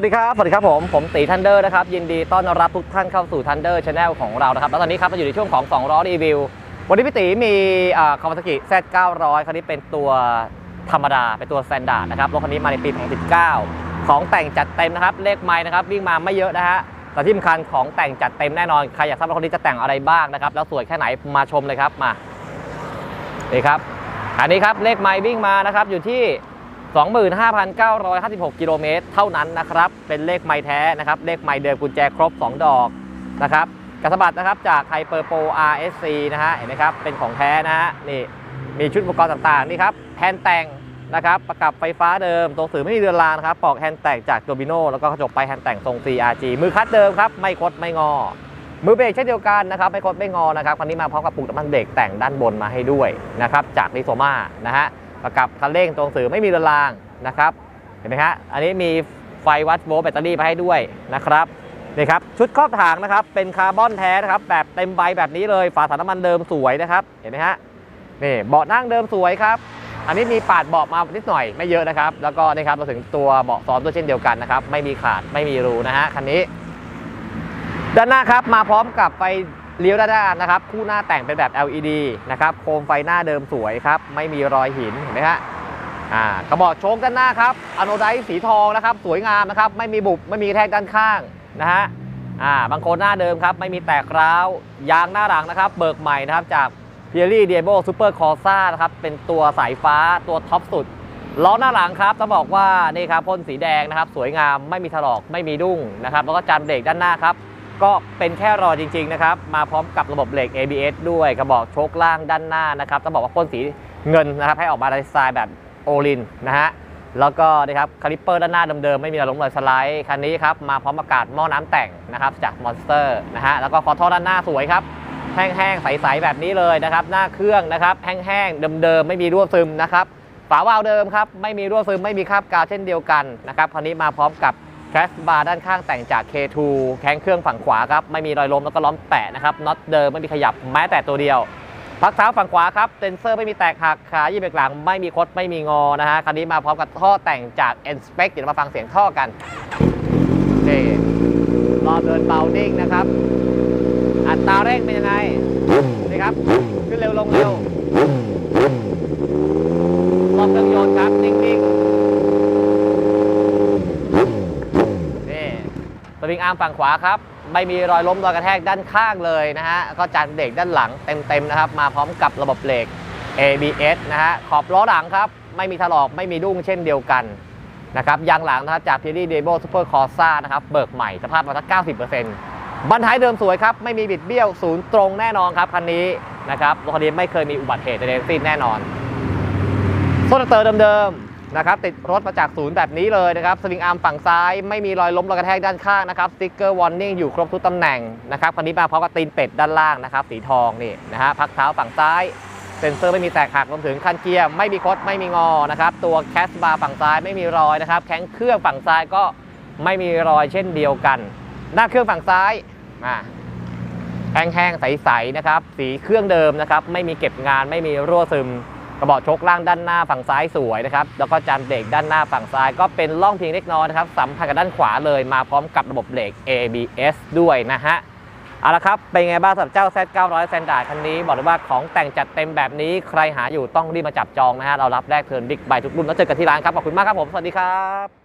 วัสดีครับ สวัสดีครับผม ผมตีทันเดอร์นะครับ ยินดีต้อนรับทุกท่านเข้าสู่ทันเดอร์ชาแนลของเรานะครับ แล้วตอนนี้ครับเราอยู่ในช่วงของ 2 ล้อรีวิว วันนี้พี่ตีมีคาวาซากิ Z900 คันนี้เป็นตัวธรรมดา เป็นตัวสแตนดาร์ดนะครับ รถคันนี้มาในปี 2019 ของแต่งจัดเต็มนะครับ เลขไม้นะครับ วิ่งมาไม่เยอะนะฮะ แต่ที่สำคัญของแต่งจัดเต็มแน่นอน ใครอยากทราบว่าคันนี้จะแต่งอะไรบ้างนะครับ แล้วสวยแค่ไหน มาชมเลยครับ มา นี่ครับ อันนี้ครับ เลขไม้วิ่งมานะครับ อยู่ที่ 25,956 กิโลเมตรเท่านั้นนะครับ เป็นเลขไม้แท้นะครับ เลขไม้เดิมกุญแจครบ 2 ดอกนะครับกระสบัดนะครับจากไฮเปอร์โป RSC นะฮะ เห็นไหมครับ เป็นของแท้นะฮะ นี่มีชุดอุปกรณ์ต่างๆ นี่ครับแฮนด์แต่งนะครับ ประกับไฟฟ้าเดิมตัวสื่อไม่มีเรือนรางนะครับ ปอกแฮนด์แต่งจากโดมิโนแล้วก็กระจกไปแฮนด์แต่งทรง CRG มือคัดเดิมครับ ไม่คดไม่งอ มือเบรกเช่นเดียวกันนะครับ ไม่คดไม่งอนะครับคันนี้มาพร้อมกับปุ่มน้ำมันเบรกแต่งด้านบนมาให้ด้วยนะครับ จากริโซมานะฮะ ประกับคันเร่งตรงสื่อไม่มีรือนรางนะครับเห็นไหมฮะอันนี้มีไฟวัดโวลต์แบตเตอรี่มาให้ด้วยนะครับนี่ครับชุดครอบถังนะครับเป็นคาร์บอนแท้นะครับแบบเต็มใบแบบนี้เลยฝาถังน้ำมันเดิมสวยนะครับเห็นไหมฮะนี่เบาะนั่งเดิมสวยครับอันนี้มีปาดเบาะมานิดหน่อยไม่เยอะนะครับ แล้วก็นี่ครับมาถึงตัวเบาะซ้อนด้วยเช่นเดียวกันนะครับไม่มีขาดไม่มีรูนะฮะคันนี้ ด้านหน้าครับมาพร้อมกับไฟ เลี้ยวด้านหน้านะครับคู่หน้าแต่งเป็นแบบ LED นะครับโคมไฟหน้าเดิมสวยครับไม่มีรอยหินเห็นไหมฮะอ่ากระบอกโชคด้านหน้าครับอโนไดซ์สีทองนะครับสวยงามนะครับไม่มีบุบไม่มีแทกด้านข้างนะฮะอ่าบางโคนหน้าเดิมครับไม่มีแตกร้าวยางหน้าหลังนะครับ เบิกใหม่นะครับจาก p i e r i d i a b o Super Corsa นะครับเป็นตัวสายฟ้าตัวท็อปสุดล้อหน้าหลังครับต้องบอกว่านี่ครับพ่นสีแดงนะครับ สวยงามไม่มีถลอกไม่มีดุ้งนะครับแล้วก็จานเบรกด้านหน้าครับ ก็เป็นแค่รอจริง ๆ นะครับ มาพร้อมกับระบบเบรก ABS ด้วยกระบอกโชคล่างด้านหน้านะครับต้องบอกว่าพ่นสีเงินนะครับ ให้ออกมาในสไตล์แบบโอลินนะฮะแล้วก็นะครับคาลิปเปอร์ด้านหน้าเดิมๆ ไม่มีรอยล้มรอยสไลด์คันนี้ครับ มาพร้อมอากาศหม้อน้ำแต่งนะครับจากมอนสเตอร์นะฮะแล้วก็คอท่อด้านหน้าสวยครับ แห้งๆ ใสๆ แบบนี้เลยนะครับ หน้าเครื่องนะครับ แห้งๆ เดิมๆ ไม่มีรั่วซึมนะครับ ฝาวาล์วเดิมครับ ไม่มีรั่วซึมไม่มีคราบกาวเช่นเดียวกันนะครับคันนี้มาพร้อมกับ แคสบาร์ด้านข้างแต่งจาก K2 แข้งเครื่องฝั่งขวาครับ ไม่มีรอยล้มแล้วก็ล้อมแปะนะครับน็อตเดิมไม่มีขยับแม้แต่ตัวเดียว พักเท้าฝั่งขวาครับเซนเซอร์ไม่มีแตกหักขายี่เบรกหลัง ไม่มีคดไม่มีงอนะฮะคันนี้มาพร้อมกับท่อแต่งจาก e n s p e c เดี๋ยวมาฟังเสียงท่อกันนี่รอบเดินเบานิ่งนะครับ อัตราเร่งเป็นยังไงนี่ครับขึ้นเร็วลงเร็วรอบเครื่องยนต์ครับ นิ่งๆ นี่างอามฝั่งขวาครับ ไม่มีรอยล้มรอยกระแทกด้านข้างเลยนะฮะ ก็จานเบรกด้านหลังเต็มๆนะครับ มาพร้อมกับระบบเบรก ABS นะฮะ ขอบล้อหลังครับ ไม่มีถลอก ไม่มีดุ้งเช่นเดียวกันนะครับ ยางหลังนะครับจาก p i e r i d e b o Super Corsa นะครับ เบิกใหม่สภาพมาสัก90%บันท้ายเดิมสวยครับ ไม่มีบิดเบี้ยวศูนย์ตรงแน่นอนครับคันนี้นะครับรถคันนี้ไม่เคยมีอุบัติเหตุใดๆสิ้นแน่นอนโซนเตอร์เดิมๆ นะครับติดรถมาจากศูนย์แบบนี้เลยนะครับสวิงอาร์มฝั่งซ้ายไม่มีรอยล้มรอยกระแทกด้านข้างนะครับสติ๊กเกอร์วอร์นิ่งอยู่ครบทุกตำแหน่งนะครับคันนี้มาพร้อมกับตีนเป็ดด้านล่างนะครับสีทองนี่นะฮะพักเท้าฝั่งซ้ายเซนเซอร์ไม่มีแตกหักรวมถึงคันเกียร์ไม่มีคดไม่มีงอนะครับตัวแคสบาร์ฝั่งซ้ายไม่มีรอยนะครับแข้งเครื่องฝั่งซ้ายก็ไม่มีรอยเช่นเดียวกัน หน้าเครื่องฝั่งซ้ายอ่าแห้งๆใสๆนะครับสีเครื่องเดิมนะครับไม่มีเก็บงานไม่มีรั่วซึม กระบอกชกล่างด้านหน้าฝั่งซ้ายสวยนะครับ แล้วก็จานเบรกด้านหน้าฝั่งซ้าย ก็เป็นล่องเพียงเล็กน้อยนะครับ สัมพันธ์กับด้านขวาเลยมาพร้อมกับระบบเบรก ABS ด้วยนะฮะ เอาละครับ เป็นไงบ้างสำหรับเจ้า Z900 Standard คันนี้ บอกเลยว่าของแต่งจัดเต็มแบบนี้ ใครหาอยู่ต้องรีบมาจับจองนะฮะ เรารับแรกเทิร์นบิ๊กไบทุกรุ่น แล้วเจอกันที่ร้านครับ ขอบคุณมากครับผม สวัสดีครับ